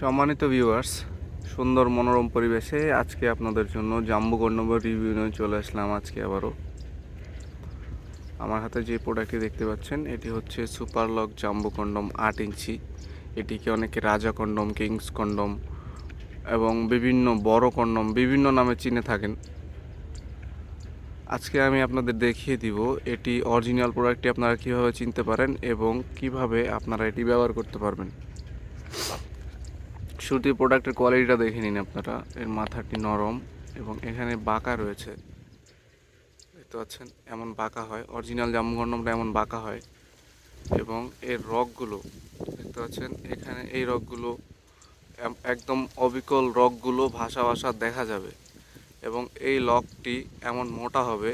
সম্মানিত ভিউয়ার্স সুন্দর মনোরম পরিবেশে আজকে আপনাদের জন্য জাম্বু কন্ডমের রিভিউ নিয়ে চলে আসলাম আজকে আবারও। আমার হাতে যে প্রোডাক্টটি দেখতে পাচ্ছেন, এটি হচ্ছে সুপার লক জাম্বু কন্ডম আট ইঞ্চি। এটিকে অনেকে রাজা কন্ডম, কিংস কন্ডম এবং বিভিন্ন বড় কন্ডম বিভিন্ন নামে চিনে থাকেন। আজকে আমি আপনাদের দেখিয়ে দিব এটি অরিজিনাল প্রোডাক্টটি আপনারা কীভাবে চিনতে পারেন এবং কীভাবে আপনারা এটি ব্যবহার করতে পারবেন। শুরুতে প্রোডাক্টের কোয়ালিটিটা দেখে নিন আপনারা। এর মাথাটি নরম এবং এখানে বাঁকা রয়েছে। দেখতে পাচ্ছেন, এমন বাঁকা হয়। অরিজিনাল জামগন্ডমটা এমন বাঁকা হয় এবং এর রগগুলো, দেখতে পাচ্ছেন, এখানে এই রগগুলো একদম অবিকল রগগুলো ভাষা ভাষা দেখা যাবে এবং এই লকটি এমন মোটা হবে।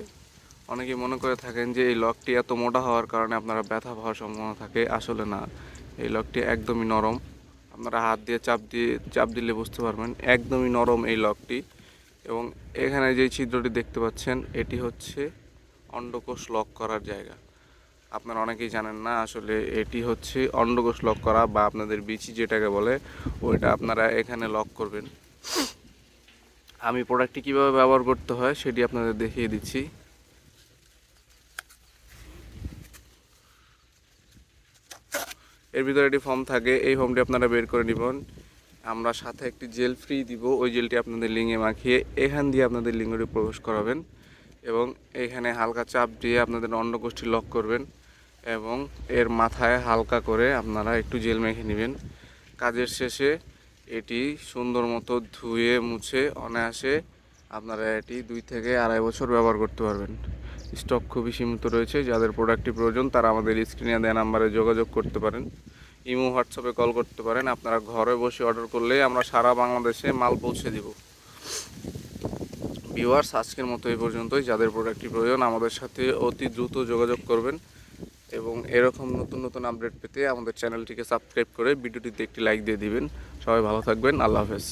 অনেকে মনে করে থাকেন যে এই লকটি এত মোটা হওয়ার কারণে আপনারা ব্যথা হওয়ার সম্ভাবনা থাকে। আসলে না, এই লকটি একদমই নরম। আপনারা হাত দিয়ে চাপ দিয়ে, চাপ দিলে বুঝতে পারবেন, একদমই নরম এই লকটি। এবং এখানে যে ছিদ্রটি দেখতে পাচ্ছেন, এটি হচ্ছে অন্ডকোষ লক করার জায়গা। আপনারা অনেকেই জানেন না আসলে এটি হচ্ছে অন্ডকোষ লক করা বা আপনাদের বিচি যেটাকে বলে, ওইটা আপনারা এখানে লক করবেন। আমি প্রোডাক্টটি কীভাবে ব্যবহার করতে হয় সেটি আপনাদের দেখিয়ে দিচ্ছি। এর ভিতরে একটি ফর্ম থাকে, এই ফর্মটি আপনারা বের করে নেবেন। আমরা সাথে একটি জেল ফ্রি দিব, ওই জেলটি আপনাদের লিঙ্গে মাখিয়ে এখান দিয়ে আপনাদের লিঙ্গটি প্রবেশ করাবেন এবং এখানে হালকা চাপ দিয়ে আপনাদের অন্ডকোষ্ঠী লক করবেন এবং এর মাথায় হালকা করে আপনারা একটু জেল মেখে নেবেন। কাজের শেষে এটি সুন্দর মতো ধুয়ে, মুছে, অনায়াসে আপনারা এটি দুই থেকে আড়াই বছর ব্যবহার করতে পারবেন। স্টক খুবই সীমিত রয়েছে, যাদের প্রোডাক্টটি প্রয়োজন, তারা আমাদের স্ক্রিনে দেওয়া নাম্বারে যোগাযোগ করতে পারেন। ইমো হোয়াটসঅ্যাপে কল করতে পারেন। আপনারা ঘরে বসে অর্ডার করলে আমরা সারা বাংলাদেশে মাল পৌঁছে দিব। ভিউয়ার্স আজকের মতো এই পর্যন্তই। যাদের প্রোডাক্টটি প্রয়োজন, আমাদের সাথে অতি দ্রুত যোগাযোগ করবেন। এবং এরকম নতুন নতুন আপডেট পেতে আমাদের চ্যানেলটিকে সাবস্ক্রাইব করে ভিডিওটিতে একটি লাইক দিয়ে দিবেন। সবাই ভালো থাকবেন। আল্লাহ হাফেজ।